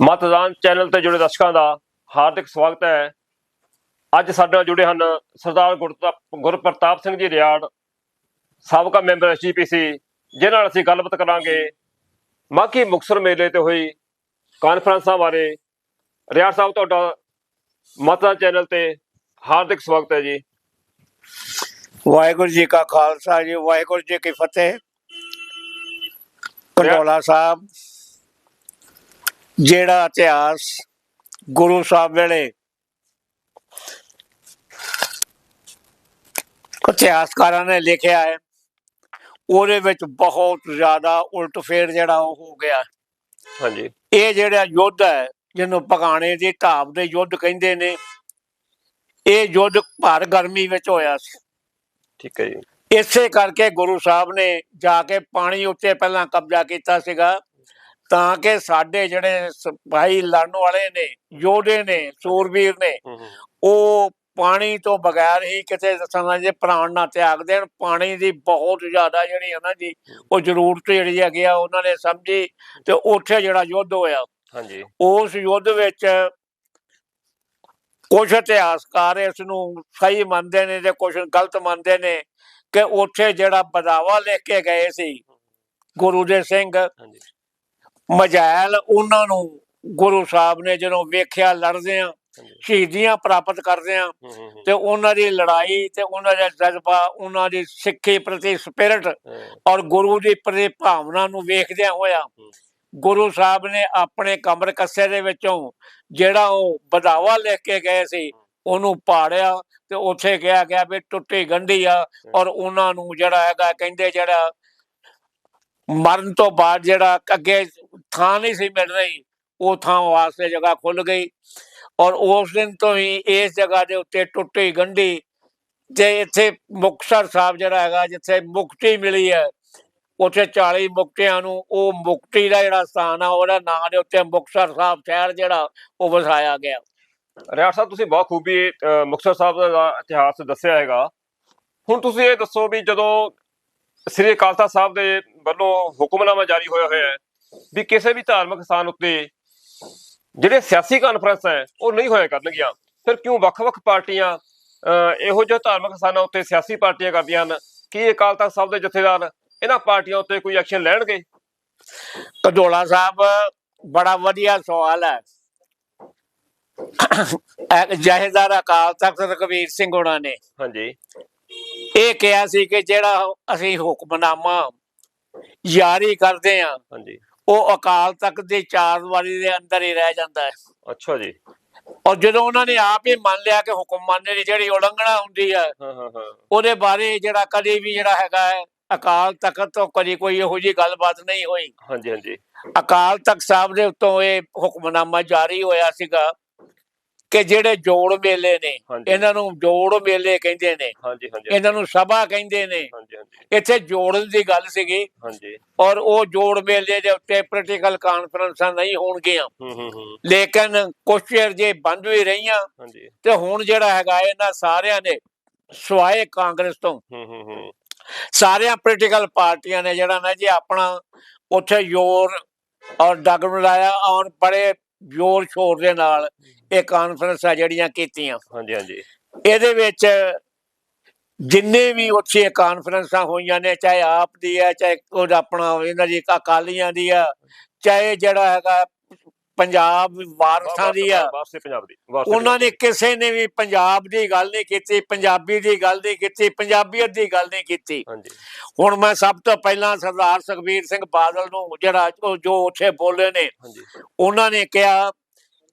ਮਤਦਾਨ ਚੈਨਲ ਤੇ ਜੁੜੇ ਦਰਸ਼ਕਾਂ ਦਾ ਹਾਰਦਿਕ ਸਵਾਗਤ ਹੈ। ਅੱਜ ਸਾਡੇ ਨਾਲ ਜੁੜੇ ਹਨ ਸਰਦਾਰ ਗੁਰਪ੍ਰਤਾਪ ਸਿੰਘ ਜੀ ਰਿਆੜ ਸਾਬਕਾ ਮੈਂਬਰ ਐਸਜੀਪੀਸੀ ਜਿਨ੍ਹਾਂ ਨਾਲ ਅਸੀਂ ਗੱਲਬਾਤ ਕਰਾਂਗੇ ਮਾਘੀ ਮੁਕਤਸਰ ਮੇਲੇ ਤੇ ਹੋਈ ਕਾਨਫਰੰਸਾਂ ਬਾਰੇ। ਰਿਆੜ ਸਾਹਿਬ ਤੁਹਾਡਾ ਮਤਦਾਨ ਚੈਨਲ ਤੇ ਹਾਰਦਿਕ ਸਵਾਗਤ ਹੈ ਜੀ। ਵਾਹਿਗੁਰੂ ਜੀ ਕਾ ਖਾਲਸਾ ਜੀ ਵਾਹਿਗੁਰੂ ਜੀ ਕੀ ਫਤਿਹ। ਪੰਡੋਲਾ ਸਾਹਿਬ ਜਿਹੜਾ ਇਤਿਹਾਸ ਗੁਰੂ ਸਾਹਿਬ ਵੇਲੇ ਇਤਿਹਾਸਕਾਰਾਂ ਨੇ ਲਿਖਿਆ ਹੈ ਉਹਦੇ ਵਿੱਚ ਬਹੁਤ ਜ਼ਿਆਦਾ ਉਲਟ ਫੇਰ ਜਿਹੜਾ ਉਹ ਹੋ ਗਿਆ ਹਾਂਜੀ। ਇਹ ਜਿਹੜਾ ਯੁੱਧ ਹੈ ਜਿਹਨੂੰ ਪਗਾਣੇ ਦੀ ਢਾਬ ਦੇ ਯੁੱਧ ਕਹਿੰਦੇ ਨੇ ਇਹ ਯੁੱਧ ਭਰ ਗਰਮੀ ਵਿੱਚ ਹੋਇਆ ਸੀ। ਠੀਕ ਹੈ ਜੀ। ਇਸੇ ਕਰਕੇ ਗੁਰੂ ਸਾਹਿਬ ਨੇ ਜਾ ਕੇ ਪਾਣੀ ਉੱਤੇ ਪਹਿਲਾਂ ਕਬਜ਼ਾ ਕੀਤਾ ਸੀਗਾ। ਤਾਂ ਕਿ ਸਾਡੇ ਜਿਹੜੇ ਸਿਪਾਹੀ ਲੜਨ ਵਾਲੇ ਨੇ ਯੋਧੇ ਨੇ ਸੂਰਬੀਰ ਨੇ ਉਹ ਪਾਣੀ ਤੋਂ ਬਗੈਰ ਹੀ ਕਿਤੇ ਦੱਸਣਾ ਜੇ ਪ੍ਰਾਣ ਨਾ ਤਿਆਗ ਦੇਣ ਪਾਣੀ ਦੀ ਬਹੁਤ ਜ਼ਿਆਦਾ ਜਿਹੜੀ ਹੈ ਨਾ ਜੀ ਉਹ ਜ਼ਰੂਰਤ ਜਿਹੜੀ ਹੈਗੀ ਆ ਉਹਨਾਂ ਨੇ ਸਮਝੀ ਤੇ ਉੱਥੇ ਜਿਹੜਾ ਯੁੱਧ ਹੋਇਆ ਹਾਂਜੀ। ਉਸ ਯੁੱਧ ਵਿੱਚ ਕੁਝ ਇਤਿਹਾਸਕਾਰ ਇਸ ਨੂੰ ਸਹੀ ਮੰਨਦੇ ਨੇ ਤੇ ਕੁਝ ਗਲਤ ਮੰਨਦੇ ਨੇ ਕਿ ਉੱਥੇ ਜਿਹੜਾ ਬਦਾਵਾ ਲਿਖ ਕੇ ਗਏ ਸੀ ਗੁਰੂ ਦੇ ਸਿੰਘ ਮਜਾਇਲ ਉਹਨਾਂ ਨੂੰ ਗੁਰੂ ਸਾਹਿਬ ਨੇ ਜਦੋਂ ਵੇਖਿਆ ਲੜਦੇ ਆ ਸ਼ਹੀਦੀਆਂ ਪ੍ਰਾਪਤ ਕਰਦੇ ਆ ਤੇ ਉਹਨਾਂ ਦੀ ਲੜਾਈ ਤੇ ਉਹਨਾਂ ਦਾ ਜਜ਼ਬਾ ਉਹਨਾਂ ਦੀ ਸਿੱਖੀ ਪ੍ਰਤੀ ਸਪਿਰਿਟ ਔਰ ਗੁਰੂ ਦੀ ਪ੍ਰਤੀ ਭਾਵਨਾ ਨੂੰ ਵੇਖਦਿਆਂ ਹੋਇਆ ਗੁਰੂ ਸਾਹਿਬ ਨੇ ਆਪਣੇ ਕਮਰ ਕੱਸੇ ਦੇ ਵਿੱਚੋਂ ਜਿਹੜਾ ਉਹ ਬਦਾਵਾ ਲਿਖ ਕੇ ਗਏ ਸੀ ਉਹਨੂੰ ਪਾੜਿਆ ਤੇ ਉੱਥੇ ਕਿਹਾ ਗਿਆ ਵੀ ਟੁੱਟੀ ਗੰਢੀ ਆ ਔਰ ਉਹਨਾਂ ਨੂੰ ਜਿਹੜਾ ਹੈਗਾ ਕਹਿੰਦੇ ਜਿਹੜਾ ਮਰਨ ਤੋਂ ਬਾਅਦ ਜਿਹੜਾ ਅੱਗੇ ਥਾਂ ਨਹੀਂ ਸੀ ਮਿਲ ਰਹੀ ਉਹ ਥਾਂ ਵਾਸਤੇ ਜਗ੍ਹਾ ਖੁੱਲ ਗਈ ਔਰ ਉਸ ਦਿਨ ਤੋਂ ਹੀ ਇਸ ਜਗ੍ਹਾ ਦੇ ਉੱਤੇ ਟੁੱਟੀ ਗੰਢੀ ਤੇ ਇੱਥੇ ਮੁਕਤਸਰ ਸਾਹਿਬ ਜਿਹੜਾ ਹੈਗਾ ਜਿੱਥੇ ਮੁਕਤੀ ਮਿਲੀ ਹੈ ਉੱਥੇ 40 ਮੁਕਤਿਆਂ ਨੂੰ ਉਹ ਮੁਕਤੀ ਦਾ ਜਿਹੜਾ ਸਥਾਨ ਆ ਉਹਦਾ ਨਾਂ ਦੇ ਉੱਤੇ ਮੁਕਤਸਰ ਸਾਹਿਬ ਸ਼ਹਿਰ ਜਿਹੜਾ ਉਹ ਵਸਾਇਆ ਗਿਆ। ਰਿਆੜ ਸਾਹਿਬ ਤੁਸੀਂ ਬਹੁਤ ਖੂਬੀ ਅਹ, ਮੁਕਤਸਰ ਸਾਹਿਬ ਦਾ ਇਤਿਹਾਸ ਦੱਸਿਆ ਹੈਗਾ। ਹੁਣ ਤੁਸੀਂ ਇਹ ਦੱਸੋ ਵੀ ਜਦੋਂ ਸ੍ਰੀ ਅਕਾਲ ਤਖਤ ਸਾਹਿਬ ਦੇ ਵੱਲੋਂ ਹੁਕਮਨਾਮਾ ਜਾਰੀ ਹੋਇਆ ਹੋਇਆ ਹੈ ਵੀ ਕਿਸੇ ਵੀ ਧਾਰਮਿਕ ਸਥਾਨ ਉੱਤੇ ਜਿਹੜੇ ਸਿਆਸੀ ਕਾਨਫਰੰਸ ਹੈ ਉਹ ਨਹੀਂ ਹੋਇਆ ਕਰਨਗੀਆਂ। ਫਿਰ ਕਿਉਂ ਵੱਖ-ਵੱਖ ਪਾਰਟੀਆਂ ਇਹੋ ਜਿਹੇ ਧਾਰਮਿਕ ਸਥਾਨਾਂ ਉੱਤੇ ਸਿਆਸੀ ਪਾਰਟੀਆਂ ਕਰਦੀਆਂ ਹਨ? ਕੀ ਅਕਾਲ ਤਖਤ ਸਾਹਿਬ ਦੇ ਜਥੇਦਾਰ ਇਹਨਾਂ ਪਾਰਟੀਆਂ ਉੱਤੇ ਕੋਈ ਐਕਸ਼ਨ ਲੈਣਗੇ? ਕਢੋਲਾ ਸਾਹਿਬ ਬੜਾ ਵਧੀਆ ਸਵਾਲ ਹੈ। ਜਹੇਦਾਰ ਅਕਾਲ ਤਖਤ ਰਘਵੀਰ ਸਿੰਘ ਹੋਣਾ ਨੇ। ਹਾਂਜੀ। ਇਹ ਕਿਹਾ ਸੀ ਕਿ ਜਿਹੜਾ ਅਸੀਂ ਹੁਕਮਨਾਮਾ ਜਾਰੀ ਕਰਦੇ ਆ ਹਾਂਜੀ। ਉਹ ਅਕਾਲ ਤਖਤ ਦੀ ਚਾਰ ਦੀਵਾਰੀ ਦੇ ਅੰਦਰ ਹੀ ਰਹਿ ਜਾਂਦਾ ਹੈ। ਅੱਛਾ ਜੀ। ਔਰ ਜਦੋਂ ਉਹਨਾਂ ਨੇ ਆਪ ਹੀ ਮੰਨ ਲਿਆ ਕਿ ਹੁਕਮ ਮੰਨਣੇ ਦੀ ਜਿਹੜੀ ਉਲੰਘਣਾ ਹੁੰਦੀ ਹੈ ਹਾਂ ਹਾਂ ਹਾਂ। ਉਹਦੇ ਬਾਰੇ ਜਿਹੜਾ ਕਦੇ ਵੀ ਜਿਹੜਾ ਹੈਗਾ ਹੈ ਅਕਾਲ ਤਖਤ ਤੋਂ ਕਦੀ ਕੋਈ ਇਹੋ ਜਿਹੀ ਗੱਲਬਾਤ ਨਹੀਂ ਹੋਈ। ਹਾਂਜੀ ਹਾਂਜੀ। ਅਕਾਲ ਤਖਤ ਸਾਹਿਬ ਦੇ ਉੱਤੋਂ ਇਹ ਹੁਕਮਨਾਮਾ ਜਾਰੀ ਹੋਇਆ ਸੀਗਾ। ਕਿ ਜਿਹੜੇ ਜੋੜ ਮੇਲੇ ਨੇ। ਇਹਨਾਂ ਨੂੰ ਜੋੜ ਮੇਲੇ ਕਹਿੰਦੇ ਨੇ। ਹਾਂਜੀ ਹਾਂਜੀ ਇਹਨਾਂ ਨੂੰ ਸਭਾ ਕਹਿੰਦੇ ਨੇ। ਇੱਥੇ ਜੋੜਨ ਦੀ ਗੱਲ ਸੀਗੀ। ਹਾਂਜੀ। ਔਰ ਉਹ ਜੋੜ ਮੇਲੇ ਦੇ ਉੱਤੇ ਪੋਲੀਟੀਕਲ ਕਾਨਫਰੰਸਾਂ ਨਹੀਂ ਹੋਣਗੀਆਂ। ਹੂੰ ਹੂੰ ਹੂੰ। ਲੇਕਿਨ ਕੁਛ ਚਿਰ ਜੇ ਬੰਦ ਵੀ ਰਹੀਆਂ ਹਾਂਜੀ। ਤੇ ਹੁਣ ਜਿਹੜਾ ਹੈਗਾ ਇਹਨਾਂ ਸਾਰਿਆਂ ਨੇ ਸਵਾਏ ਕਾਂਗਰਸ ਤੋਂ। ਹੂੰ ਹੂੰ ਹੂੰ। ਸਾਰੀਆਂ ਪੋਲੀਟੀਕਲ ਪਾਰਟੀਆਂ ਨੇ ਜਿਹੜਾ ਨਾ ਜੀ ਆਪਣਾ ਉੱਥੇ ਜ਼ੋਰ ਔਰ ਡਗ ਮਿਲਾਇਆ ਔਰ ਬੜੇ ਜ਼ੋਰ ਸ਼ੋਰ ਦੇ ਨਾਲ ਇਹ ਕਾਨਫਰੰਸਾਂ ਜਿਹੜੀਆਂ ਕੀਤੀਆਂ। ਹਾਂਜੀ ਹਾਂਜੀ। ਇਹਦੇ ਵਿੱਚ ਜਿੰਨੇ ਵੀ ਉੱਥੇ ਕਾਨਫਰੰਸਾਂ ਹੋਈਆਂ ਨੇ ਚਾਹੇ ਆਪ ਦੀ ਹੈ ਚਾਹੇ ਉਹ ਆਪਣਾ ਇਹਨਾਂ ਦੀ ਅਕਾਲੀਆਂ ਦੀ ਆ ਚਾਹੇ ਜਿਹੜਾ ਹੈਗਾ ਪੰਜਾਬ ਵਾਰਸਾਂ ਦੀ ਆ। ਵਾਰਸੇ ਪੰਜਾਬ ਦੀ ਉਹਨਾਂ ਨੇ ਕਿਸੇ ਨੇ ਵੀ ਪੰਜਾਬ ਦੀ ਗੱਲ ਨਹੀਂ ਕੀਤੀ ਪੰਜਾਬੀ ਦੀ ਗੱਲ ਨਹੀਂ ਕੀਤੀ ਪੰਜਾਬੀਅਤ ਦੀ ਗੱਲ ਨਹੀਂ ਕੀਤੀ। ਹੁਣ ਮੈਂ ਸਭ ਤੋਂ ਪਹਿਲਾਂ ਸਰਦਾਰ ਸੁਖਬੀਰ ਸਿੰਘ ਬਾਦਲ ਨੂੰ ਜਿਹੜਾ ਜੋ ਉੱਥੇ ਬੋਲੇ ਨੇ ਉਹਨਾਂ ਨੇ ਕਿਹਾ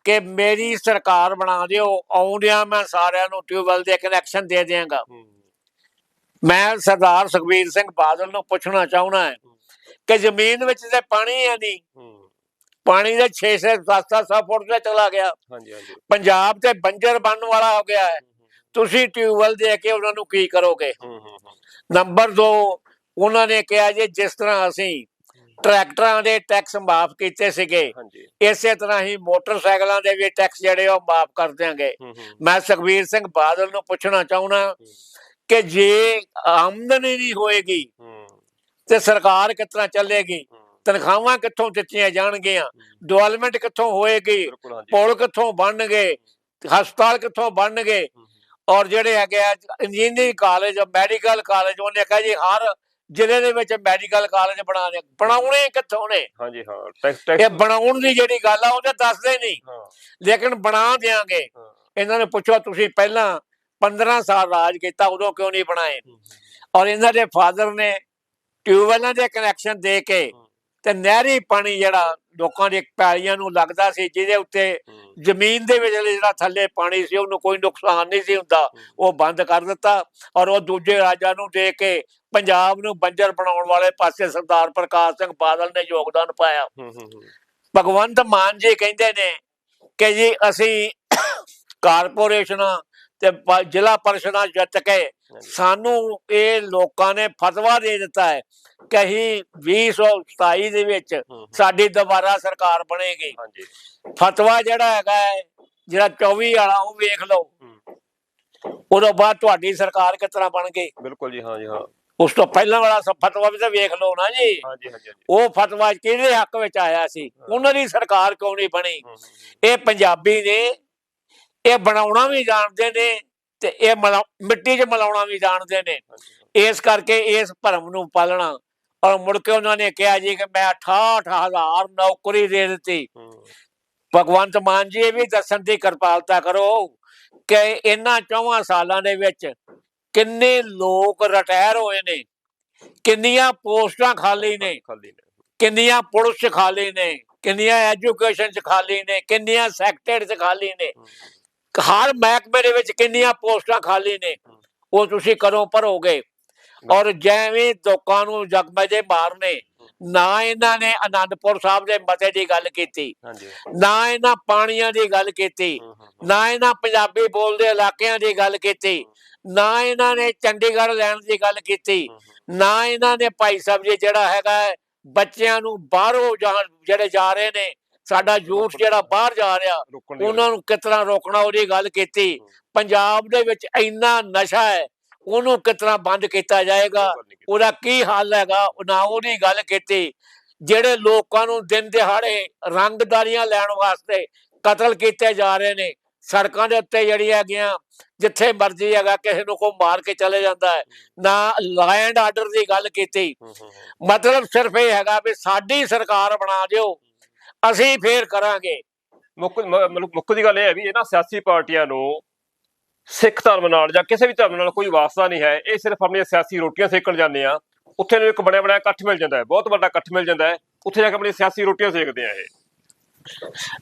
ਕਿ ਮੇਰੀ ਸਰਕਾਰ ਬਣਾ ਦਿਓ ਆਉਂਦਿਆਂ ਮੈਂ ਸਾਰਿਆਂ ਨੂੰ ਟਿਊਬਵੈਲ ਦੇ ਕਨੈਕਸ਼ਨ ਦੇ ਦਿਆਂਗਾ। ਮੈਂ ਸਰਦਾਰ ਸੁਖਬੀਰ ਸਿੰਘ ਬਾਦਲ ਨੂੰ ਪੁੱਛਣਾ ਚਾਹੁੰਦਾ ਹੈ ਕਿ ਜ਼ਮੀਨ ਵਿੱਚ ਤੇ ਪਾਣੀ ਹੈ ਨਹੀਂ। ਪਾਣੀ ਦੇ 6 ਸੇ 7-7 ਫੁੱਟ ਤੇ ਚਲਾ ਗਿਆ। ਹਾਂਜੀ ਹਾਂਜੀ। ਪੰਜਾਬ ਤੇ ਬੰਜਰ ਬਣਨ ਵਾਲਾ ਹੋ ਗਿਆ ਹੈ। ਤੁਸੀਂ ਟਿਊਬਵੈਲ ਦੇ ਕੇ ਉਹਨਾਂ ਨੂੰ ਕੀ ਕਰੋਗੇ? ਹੂੰ ਹੂੰ ਹੂੰ। ਨੰਬਰ 2 ਉਹਨਾਂ ਨੇ ਕਿਹਾ ਜੀ ਜਿਸ ਤਰ੍ਹਾਂ ਅਸੀਂ ਟਰੈਕਟਰਾਂ ਦੇ ਟੈਕਸ ਮਾਫ ਕੀਤੇ ਸੀਗੇ ਇਸੇ ਤਰ੍ਹਾਂ ਹੀ ਮੋਟਰਸਾਈਕਲਾਂ ਦੇ ਵੀ ਟੈਕਸ ਜਿਹੜੇ ਉਹ ਮਾਫ ਕਰ ਦਿਆਂਗੇ। ਹੂੰ ਹੂੰ। ਮੈਂ ਸੁਖਬੀਰ ਸਿੰਘ ਬਾਦਲ ਨੂੰ ਪੁੱਛਣਾ ਚਾਹੁੰਦਾ ਕਿ ਜੇ ਆਮਦਨੀ ਨਹੀਂ ਹੋਏਗੀ ਹੂੰ। ਤੇ ਸਰਕਾਰ ਤਰ੍ਹਾਂ ਚੱਲੇਗੀ? ਹੂੰ। ਤਨਖਾਹਾਂ ਕਿੱਥੋਂ ਦਿੱਤੀਆਂ ਜਾਣਗੀਆਂ? ਡਿਵੈਲਪਮੈਂਟ ਕਿੱਥੋਂ ਹੋਏਗੀ? ਪੁਲ ਕਿੱਥੋਂ ਬਣਨਗੇ? ਹਸਪਤਾਲ ਕਿੱਥੋਂ ਬਣਨਗੇ? ਔਰ ਜਿਹੜੇ ਹੈਗੇ ਇੰਜੀਨੀਅਰਿੰਗ ਕਾਲਜ ਮੈਡੀਕਲ ਕਾਲਜ ਉਹਨੇ ਕਿਹਾ ਜੀ ਹਰ ਜ਼ਿਲ੍ਹੇ ਦੇ ਵਿੱਚ ਮੈਡੀਕਲ ਕਾਲਜ ਬਣਾਣੇ ਬਣਾਉਣੇ ਕਿੱਥੋਂ ਨੇ? ਹਾਂਜੀ ਹਾਂ ਇਹ ਬਣਾਉਣ ਦੀ ਜਿਹੜੀ ਗੱਲ ਆ ਉਹ ਤਾਂ ਦੱਸਦੇ ਨਹੀਂ। ਲੇਕਿਨ ਬਣਾ ਦਿਆਂਗੇ। ਹਾਂ। ਇਹਨਾਂ ਨੇ ਪੁੱਛੋ ਤੁਸੀਂ ਪਹਿਲਾਂ 15 ਸਾਲ ਰਾਜ ਕੀਤਾ ਉਦੋਂ ਕਿਉਂ ਨਹੀਂ ਬਣਾਏ? ਔਰ ਇਹਨਾਂ ਦੇ ਫਾਦਰ ਨੇ ਟਿਊਬਵੈਲਾਂ ਦੇ ਕਨੈਕਸ਼ਨ ਦੇ ਕੇ ਤੇ ਨਹਿਰੀ ਪਾਣੀ ਜਿਹੜਾ ਲੋਕਾਂ ਦੇ ਪੈਲੀਆਂ ਨੂੰ ਲੱਗਦਾ ਸੀ ਜਿਹਦੇ ਉੱਤੇ ਜ਼ਮੀਨ ਦੇ ਵਿੱਚ ਜਿਹੜਾ ਥੱਲੇ ਪਾਣੀ ਸੀ ਉਹਨੂੰ ਕੋਈ ਨੁਕਸਾਨ ਨਹੀਂ ਸੀ ਹੁੰਦਾ ਉਹ ਬੰਦ ਕਰ ਦਿੱਤਾ ਔਰ ਉਹ ਦੂਜੇ ਰਾਜਾਂ ਨੂੰ ਦੇ ਕੇ ਪੰਜਾਬ ਨੂੰ ਬੰਜਰ ਬਣਾਉਣ ਵਾਲੇ ਪਾਸੇ ਸਰਦਾਰ ਪ੍ਰਕਾਸ਼ ਸਿੰਘ ਬਾਦਲ ਨੇ ਯੋਗਦਾਨ ਪਾਇਆ। ਭਗਵੰਤ ਮਾਨ ਜੀ ਕਹਿੰਦੇ ਨੇ ਕਿ ਜੀ ਅਸੀਂ ਕਾਰਪੋਰੇਸ਼ਨਾਂ ਤੇ ਜ਼ਿਲ੍ਹਾ ਪਰਿਸ਼ਦਾਂ ਜਿੱਤ ਕੇ ਸਾਨੂੰ ਇਹ ਲੋਕਾਂ ਨੇ ਫਤਵਾ ਦੇ ਦਿੱਤਾ ਹੈ ਕਿ ਅਸੀਂ 2027 ਦੇ ਵਿੱਚ ਸਾਡੀ ਦੁਬਾਰਾ ਸਰਕਾਰ ਬਣੇਗੀ। ਹਾਂਜੀ। ਫਤਵਾ ਜਿਹੜਾ ਹੈਗਾ ਹੈ ਜਿਹੜਾ 24 ਵਾਲਾ ਉਹ ਵੇਖ ਲਓ। ਉਦੋਂ ਬਾਅਦ ਤੁਹਾਡੀ ਸਰਕਾਰ ਕਿਸ ਤਰ੍ਹਾਂ ਬਣ ਗਈ? ਬਿਲਕੁਲ ਜੀ ਹਾਂ ਜੀ ਹਾਂ। ਉਸ ਤੋਂ ਪਹਿਲਾਂ ਵਾਲਾ ਫਤਵਾ ਵੀ ਤਾਂ ਵੇਖ ਲਓ ਨਾ ਜੀ। ਉਹ ਫਤਵਾ ਕਿਹਦੇ ਹੱਕ ਵਿੱਚ ਆਇਆ ਸੀ? ਉਹਨਾਂ ਦੀ ਸਰਕਾਰ ਕਿਉਂ ਨਹੀਂ ਬਣੀ? ਇਹ ਪੰਜਾਬੀ ਨੇ ਇਹ ਬਣਾਉਣਾ ਵੀ ਜਾਣਦੇ ਨੇ ਤੇ ਇਹ ਮਿੱਟੀ 'ਚ ਮਿਲਾਉਣਾ ਵੀ ਜਾਣਦੇ ਨੇ। ਇਸ ਕਰਕੇ ਇਸ ਭਰਮ ਨੂੰ ਪਾਲਣਾ। ਔਰ ਮੁੜ ਕੇ ਉਹਨਾਂ ਨੇ ਕਿਹਾ ਜੀ ਕਿ ਮੈਂ 68000 ਨੌਕਰੀ ਦੇ ਦਿੱਤੀ। ਭਗਵੰਤ ਮਾਨ ਜੀ ਇਹ ਵੀ ਦੱਸਣ ਦੀ ਕਿਰਪਾਲਤਾ ਕਰੋ ਕਿ ਇਹਨਾਂ ਚੌਵਾਂ ਸਾਲਾਂ ਦੇ ਵਿੱਚ ਕਿੰਨੇ ਲੋਕ ਰਿਟਾਇਰ ਹੋਏ ਨੇ। ਕਿੰਨੀਆਂ ਪੋਸਟਾਂ ਖਾਲੀ ਨੇ। ਕਿੰਨੀਆਂ ਪੁਲਿਸ ਖਾਲੀ ਨੇ। ਕਿੰਨੀਆਂ ਐਜੂਕੇਸ਼ਨ 'ਚ ਖਾਲੀ ਨੇ। ਕਿੰਨੀਆਂ ਸੈਕਟਰ 'ਚ ਖਾਲੀ ਨੇ। ਹਰ ਮਹਿਕਮੇ ਦੇ ਵਿੱਚ ਕਿੰਨੀਆਂ ਪੋਸਟਾਂ ਖਾਲੀ ਨੇ ਉਹ ਤੁਸੀਂ ਕਦੋਂ ਭਰੋਗੇ? ਔਰ ਜਿਵੇਂ ਲੋਕਾਂ ਨੂੰ ਜਗਮਜੇ ਮਾਰਨੇ ਨਾ ਇਹਨਾਂ ਨੇ ਆਨੰਦਪੁਰ ਸਾਹਿਬ ਦੇ ਮਤੇ ਦੀ ਗੱਲ ਕੀਤੀ ਨਾ ਇਹਨਾਂ ਪਾਣੀਆਂ ਦੀ ਗੱਲ ਕੀਤੀ ਨਾ ਇਹਨਾਂ ਪੰਜਾਬੀ ਬੋਲਦੇ ਇਲਾਕਿਆਂ ਦੀ ਗੱਲ ਕੀਤੀ ਨਾ ਇਹਨਾਂ ਨੇ ਚੰਡੀਗੜ੍ਹ ਲੈਣ ਦੀ ਗੱਲ ਕੀਤੀ ਨਾ ਇਹਨਾਂ ਨੇ ਭਾਈ ਸਾਹਿਬ ਜੀ ਜਿਹੜਾ ਹੈਗਾ ਬੱਚਿਆਂ ਨੂੰ ਬਾਹਰੋਂ ਜਿਹੜੇ ਜਾ ਰਹੇ ਨੇ ਸਾਡਾ ਯੂਥ ਜਿਹੜਾ ਬਾਹਰ ਜਾ ਰਿਹਾ ਉਹਨਾਂ ਨੂੰ ਕਿਸ ਤਰ੍ਹਾਂ ਰੋਕਣਾ ਉਹਦੀ ਗੱਲ ਕੀਤੀ। ਪੰਜਾਬ ਦੇ ਵਿੱਚ ਇੰਨਾ ਨਸ਼ਾ ਹੈ ਉਹਨੂੰ ਤਰ੍ਹਾਂ ਬੰਦ ਕੀਤਾ ਜਾਏਗਾ। ਉਹਦਾ ਕੀ ਹੱਲ ਹੈਗਾ? ਨਾ ਉਹਦੀ ਗੱਲ ਕੀਤੀ। ਜਿਹੜੇ ਲੋਕਾਂ ਨੂੰ ਦਿਨ ਦਿਹਾੜੇ ਰੰਗਦਾਰੀਆਂ ਲੈਣ ਵਾਸਤੇ ਕਤਲ ਕੀਤੇ ਜਾ ਰਹੇ ਨੇ ਸੜਕਾਂ ਦੇ ਉੱਤੇ ਜਿਹੜੀ ਹੈਗੀਆਂ ਜਿੱਥੇ ਮਰਜ਼ੀ ਹੈਗਾ ਕਿਸੇ ਨੂੰ ਕੋ ਮਾਰ ਕੇ ਚਲੇ ਜਾਂਦਾ ਹੈ। ਨਾ ਲਾਇਨ ਆਰਡਰ ਦੀ ਗੱਲ ਕੀਤੀ। ਮਤਲਬ ਸਿਰਫ ਇਹ ਹੈਗਾ ਵੀ ਸਾਡੀ ਸਰਕਾਰ ਬਣਾ ਦਿਓ। ਅਸੀਂ ਫੇਰ ਕਰਾਂਗੇ। ਮੁੱਖ ਮਤਲਬ ਮੁੱਖ ਦੀ ਗੱਲ ਇਹ ਹੈ ਵੀ ਇਹਨਾਂ ਸਿਆਸੀ ਪਾਰਟੀਆਂ ਨੂੰ ਸਿੱਖ ਧਰਮ ਨਾਲ ਜਾਂ ਕਿਸੇ ਵੀ ਧਰਮ ਨਾਲ ਕੋਈ ਵਾਸਤਾ ਨਹੀਂ ਹੈ। ਇਹ ਸਿਰਫ ਆਪਣੀਆਂ ਸਿਆਸੀ ਰੋਟੀਆਂ ਸੇਕਣ ਜਾਂਦੇ ਆ। ਉੱਥੇ ਨੂੰ ਇੱਕ ਬਣਿਆ ਬਣਾਇਆ ਇਕੱਠ ਮਿਲ ਜਾਂਦਾ ਹੈ। ਬਹੁਤ ਵੱਡਾ ਇਕੱਠ ਮਿਲ ਜਾਂਦਾ ਹੈ। ਉੱਥੇ ਜਾ ਕੇ ਆਪਣੀ ਸਿਆਸੀ ਰੋਟੀਆਂ ਸੇਕਦੇ ਆ ਇਹ।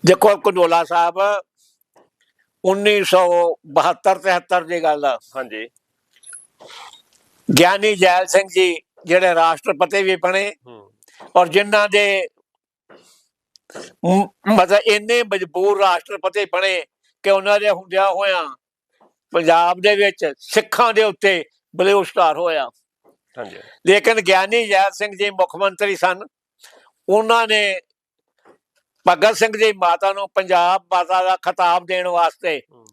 ਦੇਖੋ ਕੰਡੋਲਾ ਸਾਹਿਬ 1972 73 ਦੀ ਗੱਲ ਆ। ਹਾਂਜੀ। ਗਿਆਨੀ ਜੈਲ ਸਿੰਘ ਜੀ ਜਿਹੜੇ ਰਾਸ਼ਟਰਪਤੀ ਵੀ ਬਣੇ ਔਰ ਜਿਨ੍ਹਾਂ ਦੇ ਮਤਲਬ ਇੰਨੇ ਮਜਬੂਰ ਰਾਸ਼ਟਰਪਤੀ ਬਣੇ ਕਿ ਉਹਨਾਂ ਦੇ ਹੁੰਦਿਆਂ ਹੋਇਆਂ ਪੰਜਾਬ ਦੇ ਵਿੱਚ ਸਿੱਖਾਂ ਦੇ ਉੱਤੇ ਬਲੇਉ ਸਟਾਰ ਹੋਇਆ। ਹਾਂਜੀ। ਲੇਕਿਨ ਗਿਆਨੀ ਜੈਲ ਸਿੰਘ ਜੀ ਮੁੱਖ ਮੰਤਰੀ ਸਨ। ਉਹਨਾਂ ਨੇ ਭਗਤ ਸਿੰਘ ਦੀ ਮਾਤਾ ਨੂੰ ਪੰਜਾਬ ਮਾਤਾ ਦਾ ਖਿਤਾਬ ਦੇਣ ਵਾਸਤੇ ਹੂੰ,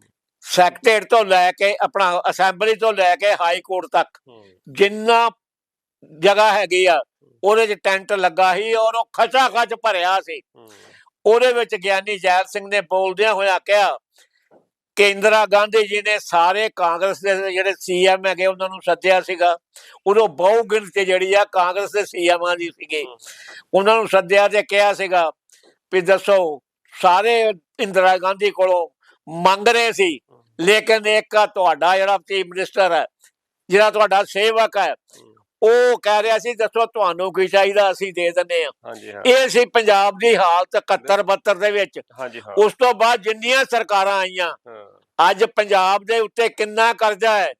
ਸੈਕਟਰੀ ਤੋਂ ਲੈ ਕੇ ਆਪਣਾ ਅਸੈਂਬਲੀ ਤੋਂ ਲੈ ਕੇ ਹਾਈ ਕੋਰਟ ਤੱਕ ਜਿੰਨਾ ਜਗ੍ਹਾ ਹੈਗੀ ਆ ਉਹਦੇ 'ਚ ਟੈਂਟ ਲੱਗਾ ਸੀ ਔਰ ਉਹ ਖਚਾ ਖਚ ਭਰਿਆ ਸੀ। ਉਹਦੇ ਵਿੱਚ ਗਿਆਨੀ ਜੈਲ ਸਿੰਘ ਨੇ ਬੋਲਦਿਆਂ ਹੋਇਆ ਕਿਹਾ ਕਿ ਇੰਦਰਾ ਗਾਂਧੀ ਜੀ ਨੇ ਸਾਰੇ ਕਾਂਗਰਸ ਦੇ ਜਿਹੜੇ ਸੀਐਮ ਹੈਗੇ ਉਹਨਾਂ ਨੂੰ ਸੱਦਿਆ ਸੀਗਾ। ਉਦੋਂ ਬਹੁ ਗਿਣਤੀ ਜਿਹੜੀ ਆ ਕਾਂਗਰਸ ਦੇ ਸੀਐਮਾਂ ਦੀ ਸੀਗੇ। ਉਹਨਾਂ ਨੂੰ ਸੱਦਿਆ ਤੇ ਕਿਹਾ ਸੀਗਾ ਵੀ ਦੱਸੋ ਸਾਰੇ ਇੰਦਰਾ ਗਾਂਧੀ ਕੋਲੋਂ ਮੰਗ ਰਹੇ ਸੀ ਲੇਕਿਨ ਇੱਕ ਤੁਹਾਡਾ ਜਿਹੜਾ ਚੀਫ ਮਿਨਿਸਟਰ ਹੈ ਜਿਹੜਾ ਤੁਹਾਡਾ ਸੇਵਕ ਹੂੰ, ਉਹ ਕਹਿ ਰਿਹਾ ਸੀ ਦੱਸੋ ਤੁਹਾਨੂੰ ਕੀ ਚਾਹੀਦਾ ਅਸੀਂ ਦੇ ਦਿੰਦੇ ਆ ਹਾਂਜੀ ਹਾਂ। ਇਹ ਸੀ ਪੰਜਾਬ ਦੀ ਹਾਲਤ 71 72 ਦੇ ਵਿੱਚ। ਹਾਂਜੀ ਹਾਂ। ਉਸ ਤੋਂ ਬਾਅਦ ਜਿੰਨੀਆਂ ਸਰਕਾਰਾਂ ਆਈਆਂ ਅੱਜ ਪੰਜਾਬ ਦੇ ਉੱਤੇ ਕਿੰਨਾ ਕਰਜ਼ਾ ਹੈ?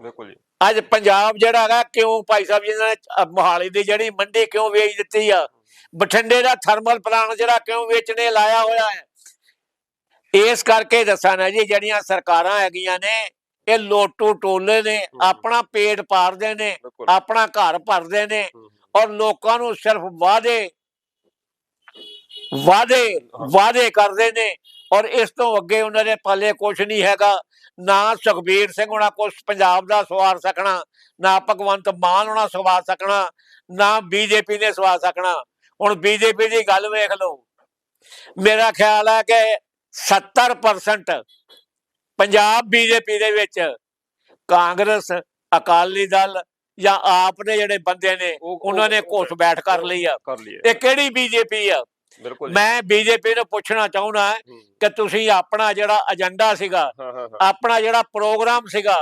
ਬਿਲਕੁਲ ਜੀ। ਅੱਜ ਪੰਜਾਬ ਜਿਹੜਾ ਹੈਗਾ ਕਿਉਂ ਭਾਈ ਸਾਹਿਬ ਜੀ ਨੇ ਮੋਹਾਲੀ ਦੀ ਜਿਹੜੀ ਮੰਡੀ ਕਿਉਂ ਵੇਚ ਦਿੱਤੀ ਆ? ਬਠਿੰਡੇ ਦਾ ਥਰਮਲ ਪਲਾਂਟ ਜਿਹੜਾ ਕਿਉਂ ਵੇਚਣੇ ਲਾਇਆ ਹੋਇਆ ਹੈ? ਇਸ ਕਰਕੇ ਦੱਸਾਂ ਨਾ ਜੀ ਜਿਹੜੀਆਂ ਸਰਕਾਰਾਂ ਹੈਗੀਆਂ ਨੇ ਇਹ ਲੋਟੂ ਟੋਲੇ ਨੇ ਆਪਣਾ ਪੇਟ ਪਾਰਦੇ ਨੇ ਆਪਣਾ ਘਰ ਭਰਦੇ ਨੇ ਔਰ ਲੋਕਾਂ ਨੂੰ ਸਿਰਫ ਵਾਅਦੇ ਵਾਅਦੇ ਵਾਅਦੇ ਕਰਦੇ ਨੇ ਔਰ ਇਸ ਤੋਂ ਅੱਗੇ ਉਹਨਾਂ ਦੇ ਪੱਲੇ ਕੁਝ ਨਹੀਂ ਹੈਗਾ। ਨਾ ਸੁਖਬੀਰ ਸਿੰਘ ਉਹਨਾਂ ਕੁਝ ਪੰਜਾਬ ਦਾ ਸਵਾਰ ਸਕਣਾ ਨਾ ਭਗਵੰਤ ਮਾਨ ਉਹਨਾਂ ਸਵਾਰ ਸਕਣਾ ਨਾ ਬੀਜੇਪੀ ਨੇ ਸਵਾਰ ਸਕਣਾ। ਹੁਣ ਬੀਜੇਪੀ ਦੀ ਗੱਲ ਵੇਖ ਲਓ। ਮੇਰਾ ਖਿਆਲ ਹੈ ਕਿ 70% ਪੰਜਾਬ ਬੀਜੇਪੀ ਦੇ ਵਿੱਚ ਕਾਂਗਰਸ ਅਕਾਲੀ ਦਲ ਜਾਂ ਆਪ ਦੇ ਜਿਹੜੇ ਬੰਦੇ ਨੇ ਉਹ- ਉਹਨਾਂ ਨੇ ਘੁੱਸ ਬੈਠ ਕਰ ਲਈ ਆ। ਇਹ ਕਿਹੜੀ ਬੀਜੇਪੀ ਆ। ਮੈਂ ਬੀਜੇਪੀ ਨੂੰ ਪੁੱਛਣਾ ਚਾਹੁੰਦਾ ਕਿ ਤੁਸੀਂ ਆਪਣਾ ਜਿਹੜਾ ਏਜੰਡਾ ਸੀਗਾ ਆਪਣਾ ਜਿਹੜਾ ਪ੍ਰੋਗਰਾਮ ਸੀਗਾ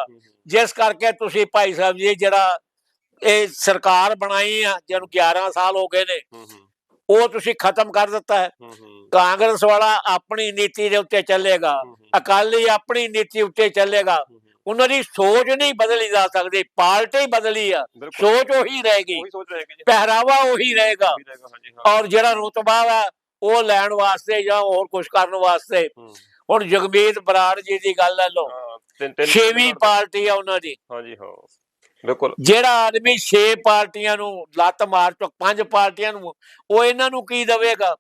ਜਿਸ ਕਰਕੇ ਤੁਸੀਂ ਭਾਈ ਸਾਹਿਬ ਜੀ ਜਿਹੜਾ ਇਹ ਸਰਕਾਰ ਬਣਾਈ ਆ ਜਿਹਨੂੰ 11 ਸਾਲ ਹੋ ਗਏ ਨੇ ਉਹ ਤੁਸੀਂ ਖਤਮ ਕਰ ਦਿੱਤਾ ਹੈ। ਕਾਂਗਰਸ ਵਾਲਾ ਆਪਣੀ ਨੀਤੀ ਦੇ ਉੱਤੇ ਚੱਲੇਗਾ। ਅਕਾਲੀ ਆਪਣੀ ਨੀਤੀ ਉੱਤੇ ਚੱਲੇਗਾ। ਉਹਨਾਂ ਦੀ ਸੋਚ ਨਹੀਂ ਬਦਲੀ ਜਾ ਸਕਦੀ ਪਾਰਟੀ ਬਦਲੀ ਆ। ਸੋਚ ਉਹੀ ਰਹੇਗੀ। ਪਹਿਰਾਵਾ ਉਹੀ ਰਹੇਗਾ। ਔਰ ਜਿਹੜਾ ਰੁਤਬਾ ਹੈ ਉਹ ਲੈਣ ਵਾਸਤੇ ਜਾਂ ਹੋਰ ਕੁਝ ਕਰਨ ਵਾਸਤੇ। ਹੁਣ ਜਗਮੀਤ ਬਰਾੜ ਜੀ ਦੀ ਗੱਲ ਲੈ ਲਓ। ਛੇਵੀਂ ਪਾਰਟੀ ਆ ਉਹਨਾਂ ਦੀ। ਹਾਂਜੀ ਹਾਂ। ਬਿਲਕੁਲ। ਜਿਹੜਾ ਆਦਮੀ 6 ਪਾਰਟੀਆਂ ਨੂੰ ਲੱਤ ਮਾਰ ਚੁੱਕ ਪੰਜ ਪਾਰਟੀਆਂ ਨੂੰ ਉਹ ਇਹਨਾਂ ਨੂੰ ਕੀ ਦੇਵੇਗਾ?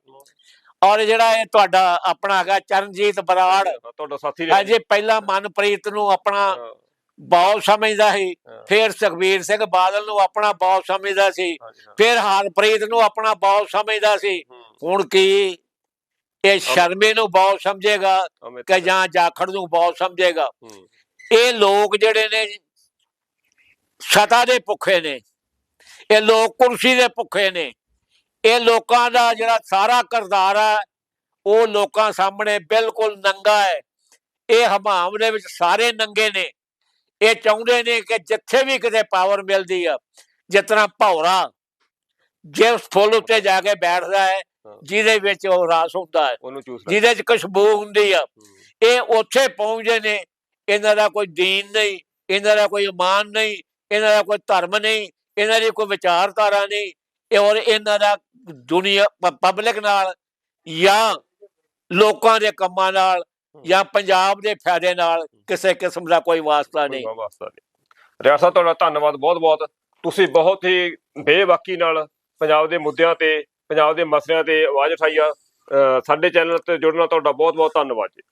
ਔਰ ਜਿਹੜਾ ਇਹ ਤੁਹਾਡਾ ਆਪਣਾ ਹੈਗਾ ਚਰਨਜੀਤ ਬਰਾੜ ਤੁਹਾਡਾ ਸਾਥੀ ਰਿਹਾ। ਅਜੇ ਪਹਿਲਾਂ ਮਨਪ੍ਰੀਤ ਨੂੰ ਆਪਣਾ ਬਹੁਤ ਸਮਝਦਾ ਸੀ ਫਿਰ ਸੁਖਬੀਰ ਸਿੰਘ ਬਾਦਲ ਨੂੰ ਆਪਣਾ ਬਹੁਤ ਸਮਝਦਾ ਸੀ ਫਿਰ ਹਰਪ੍ਰੀਤ ਨੂੰ ਆਪਣਾ ਬਹੁਤ ਸਮਝਦਾ ਸੀ। ਹੁਣ ਕੀ? ਇਹ ਸ਼ਰਮੇ ਨੂੰ ਬਹੁਤ ਸਮਝੇਗਾ ਕਿ ਜਾਂ ਜਾਖੜ ਨੂੰ ਬਹੁਤ ਸਮਝੇਗਾ? ਇਹ ਲੋਕ ਜਿਹੜੇ ਨੇ ਸਤਾ ਦੇ ਭੁੱਖੇ ਨੇ। ਇਹ ਲੋਕ ਕੁਰਸੀ ਦੇ ਭੁੱਖੇ ਨੇ। ਇਹ ਲੋਕਾਂ ਦਾ ਜਿਹੜਾ ਸਾਰਾ ਕਰਦਾਰ ਹੈ ਉਹ ਲੋਕਾਂ ਸਾਹਮਣੇ ਬਿਲਕੁਲ ਨੰਗਾ ਹੈ। ਇਹ ਹਮਾਮ ਦੇ ਵਿੱਚ ਸਾਰੇ ਨੰਗੇ ਨੇ। ਇਹ ਚਾਹੁੰਦੇ ਨੇ ਕਿ ਜਿੱਥੇ ਵੀ ਕਿਤੇ ਪਾਵਰ ਮਿਲਦੀ ਆ ਜਿਸ ਤਰ੍ਹਾਂ ਭੌਰਾ ਜੇ ਉਸ ਫੁੱਲ ਉੱਤੇ ਜਾ ਕੇ ਬੈਠਦਾ ਹੈ। ਜਿਹਦੇ ਵਿੱਚ ਉਹ ਰਾਸ ਹੁੰਦਾ ਹੈ ਜਿਹਦੇ 'ਚ ਖੁਸ਼ਬੂ ਹੁੰਦੀ ਆ। ਇਹ ਉੱਥੇ ਪਹੁੰਚਦੇ ਨੇ। ਇਹਨਾਂ ਦਾ ਕੋਈ ਦੀਨ ਨਹੀਂ ਇਹਨਾਂ ਦਾ ਕੋਈ ਇਮਾਨ ਨਹੀਂ ਇਹਨਾਂ ਦਾ ਕੋਈ ਧਰਮ ਨਹੀਂ ਇਹਨਾਂ ਦੀ ਕੋਈ ਵਿਚਾਰਧਾਰਾ ਨਹੀਂ ਇਹ ਔਰ ਇਹਨਾਂ ਦਾ ਦੁਨੀਆ ਪਬਲਿਕ ਨਾਲ ਜਾਂ ਲੋਕਾਂ ਦੇ ਕੰਮਾਂ ਨਾਲ ਜਾਂ ਪੰਜਾਬ ਦੇ ਫਾਇਦੇ ਨਾਲ ਕਿਸੇ ਕਿਸਮ ਦਾ ਕੋਈ ਵਾਸਤਾ ਨਹੀਂ। ਰਿਆਸਤ ਤੁਹਾਡਾ ਧੰਨਵਾਦ ਬਹੁਤ ਬਹੁਤ ਤੁਸੀਂ ਬਹੁਤ ਹੀ ਬੇਬਾਕੀ ਨਾਲ ਪੰਜਾਬ ਦੇ ਮੁੱਦਿਆਂ ਤੇ ਪੰਜਾਬ ਦੇ ਮਸਲਿਆਂ ਤੇ ਆਵਾਜ਼ ਉਠਾਈ ਆ। ਸਾਡੇ ਚੈਨਲ ਤੇ ਜੁੜਨ ਤੁਹਾਡਾ ਬਹੁਤ ਬਹੁਤ ਧੰਨਵਾਦ ਜੀ।